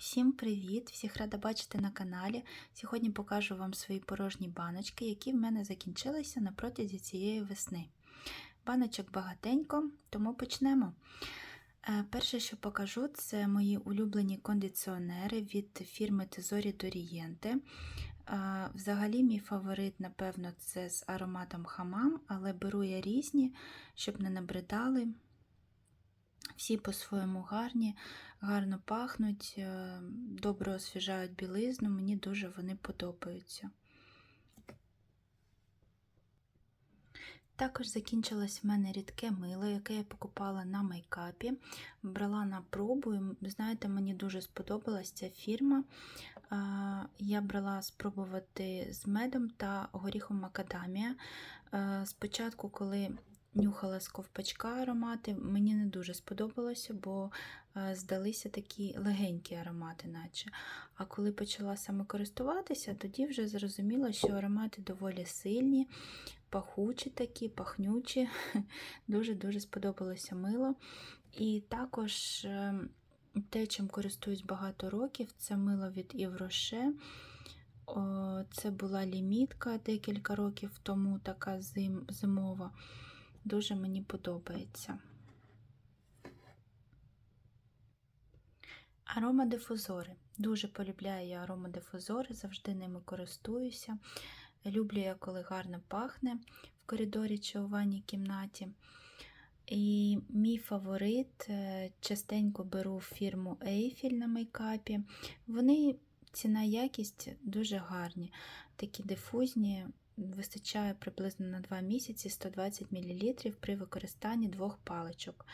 Усім привіт! Всіх рада бачити на каналі. Сьогодні покажу вам свої порожні баночки, які в мене закінчилися на протязі цієї весни. Баночок багатенько, тому почнемо. Е, Перше, що покажу, це мої улюблені кондиціонери від фірми Тезорі Дорієнте. Взагалі, мій фаворит, напевно, це з ароматом хамам, але беру я різні, щоб не набридали. Всі по-своєму гарні, гарно пахнуть, е, добре освіжають білизну, мені дуже вони подобаються. Також закінчилось в мене рідке мило, яке я покупала на мейкапі. Брала на пробу, і, знаєте, мені дуже сподобалась ця фірма. Я брала спробувати з медом та горіхом макадамія. Спочатку, коли нюхала з ковпачка аромати, мені не дуже сподобалося, бо здалися такі легенькі аромати, наче. А коли почала саме користуватися, тоді вже зрозуміла, що аромати доволі сильні, пахучі такі, пахнючі. Дуже-дуже сподобалося мило. І також ем, те, чим користуюсь багато років, це мило від Івроше. Це була лімітка декілька років тому, така зим, зимова. Дуже мені подобається. Аромадифузори. Дуже полюбляю я аромадифузори, завжди ними користуюся. Люблю я, коли гарно пахне в коридорі чи у ванній кімнаті. І мій фаворит частенько беру фірму Eiffel на мейкапі. Вони ціна якість дуже гарні, такі дифузні, вистачає приблизно на 2 місяці 120 мл при використанні двох паличок.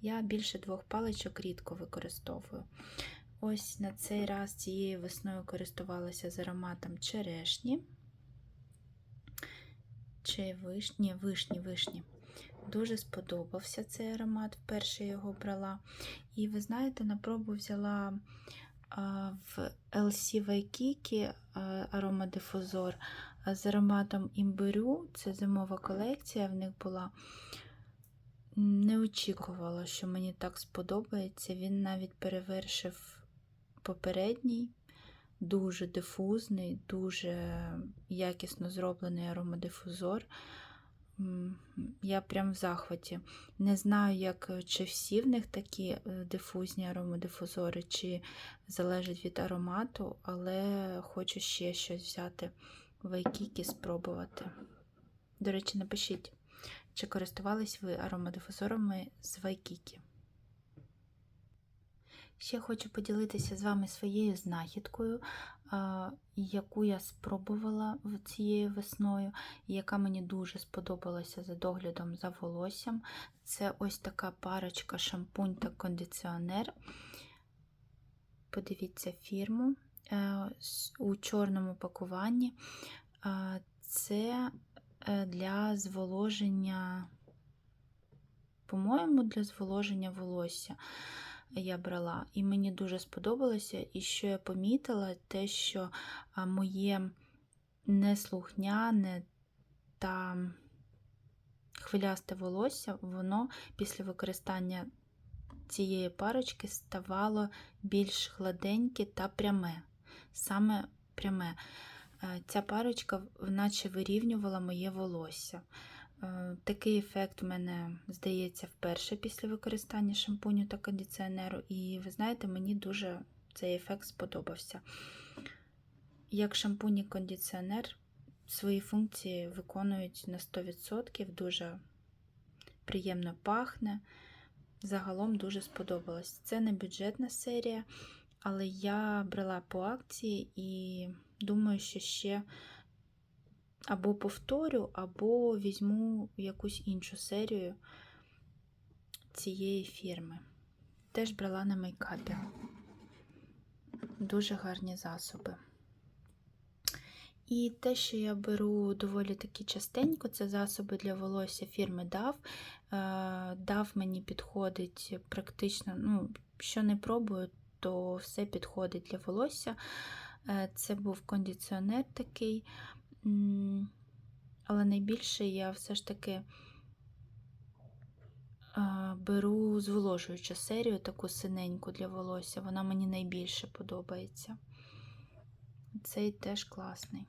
Я більше двох паличок рідко використовую. Ось на цей раз цією весною користувалася з ароматом черешні. Чи вишні, вишні, вишні. Дуже сподобався цей аромат, вперше його брала. І ви знаєте, на пробу взяла в LC Waikiki аромадифузор з ароматом імбирю. Це зимова колекція в них була. Не очікувала, що мені так сподобається. Він навіть перевершив попередній, дуже дифузний, дуже якісно зроблений аромадифузор. Я прям в захваті. Не знаю, як чи всі в них такі е, дифузні аромадифузори, чи залежить від аромату, але хочу ще щось взяти в Айкікі спробувати. До речі, напишіть, чи користувались ви аромадифузорами з Вайкікі. Ще хочу поділитися з вами своєю знахідкою, яку я спробувала цією весною, і яка мені дуже сподобалася за доглядом за волоссям. Це ось така парочка шампунь та кондиціонер. Подивіться фірму е, у чорному пакуванні. Це е, для зволоження, по-моєму, для зволоження волосся я брала, і мені дуже сподобалося. І що я помітила, те, що моє неслухняне та хвилясте волосся, воно після використання цієї парочки ставало більш гладеньке та пряме. Саме пряме. Ця парочка наче вирівнювала моє волосся. Е, такий ефект в мене здається вперше після використання шампуню та кондиціонеру, і ви знаєте, мені дуже цей ефект сподобався. Як шампунь і кондиціонер свої функції виконують на 100%, дуже приємно пахне. Загалом дуже сподобалось. Це не бюджетна серія, але я брала по акції і думаю, що ще або повторю, або візьму якусь іншу серію цієї фірми. Теж брала на мейкапі. Дуже гарні засоби. І те, що я беру доволі таки частенько, це засоби для волосся фірми DAV. DAV мені підходить практично, ну, що не пробую, то все підходить для волосся. Е, це був кондиціонер такий. Але найбільше я все ж таки беру зволожуючу серію, таку синеньку для волосся. Вона мені найбільше подобається. Цей теж класний.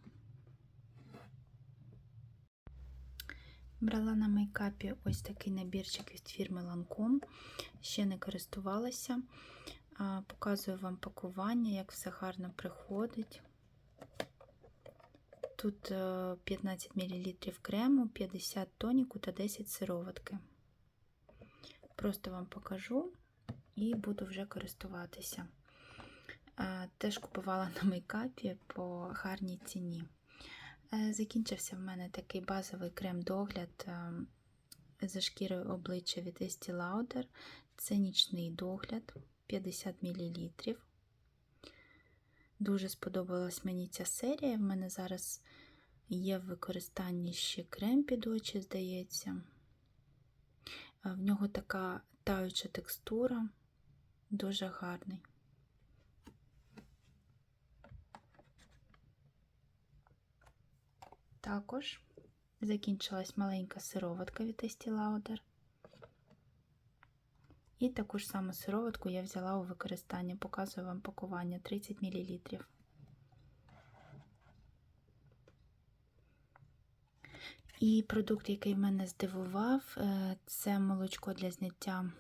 Брала на мейкапі ось такий набірчик від фірми Lancome. Ще не користувалася. Показую вам пакування, як все гарно приходить. Тут е, 15 мл крему, 50 тоніку та 10 сироватки. Просто вам покажу і буду вже користуватися. Е, Теж купувала на мейкапі по гарній ціні. Е, Закінчився в мене такий базовий крем-догляд е, за шкірою обличчя від Estee Lauder. Це нічний догляд 50 мл. Дуже сподобалась мені ця серія. В мене зараз є в використанні ще крем під очі, здається. В нього така таюча текстура, дуже гарний. Також закінчилась маленька сироватка від Estee Lauder. І таку ж саму сироватку я взяла у використання, показую вам пакування 30 мл. І продукт, який мене здивував, е, це молочко для зняття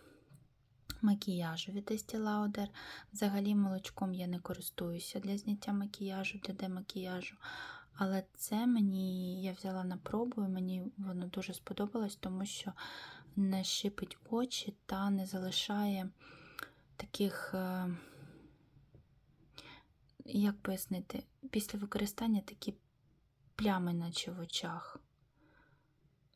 макіяжу від Estee Lauder. Взагалі молочком я не користуюся для зняття макіяжу, для демакіяжу. Але це мені я взяла на пробу, і мені воно дуже сподобалось, тому що не шипить очі та не залишає таких, е, як пояснити, після використання такі плями, наче в очах.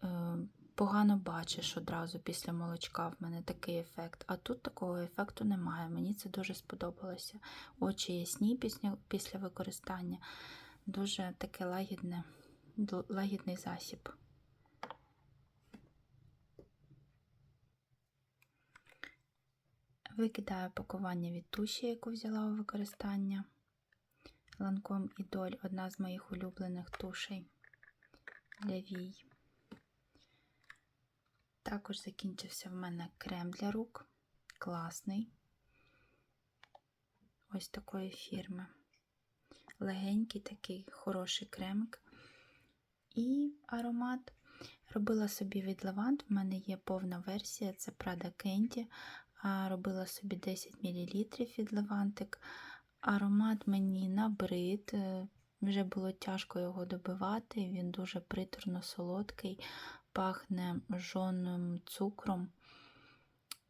Е, Погано бачиш одразу після молочка в мене такий ефект. А тут такого ефекту немає. Мені це дуже сподобалося. Очі ясні після, використання. Дуже таке лагідне, лагідний засіб. Викидаю пакування від туші, яку взяла у використання. Ланком Ідоль одна з моїх улюблених тушей для вій. Також закінчився в мене крем для рук. Класний. Ось такої фірми. Легенький такий хороший кремик. І аромат. Робила собі від лаванд. В мене є повна версія, це Prada Candy. Робила собі 10 мл від лавантик. Аромат мені набрид. е, Вже було тяжко його добивати. Він дуже приторно солодкий, пахне жоним цукром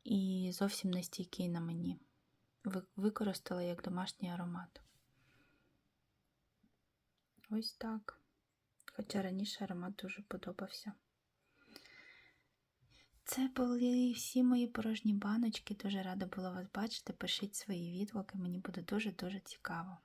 і зовсім не стійкий на мені. Використала як домашній аромат. Ось так. Хоча раніше аромат дуже подобався. Це були всі мої порожні баночки. Дуже рада була вас бачити. Пишіть свої відгуки, мені буде дуже-дуже цікаво.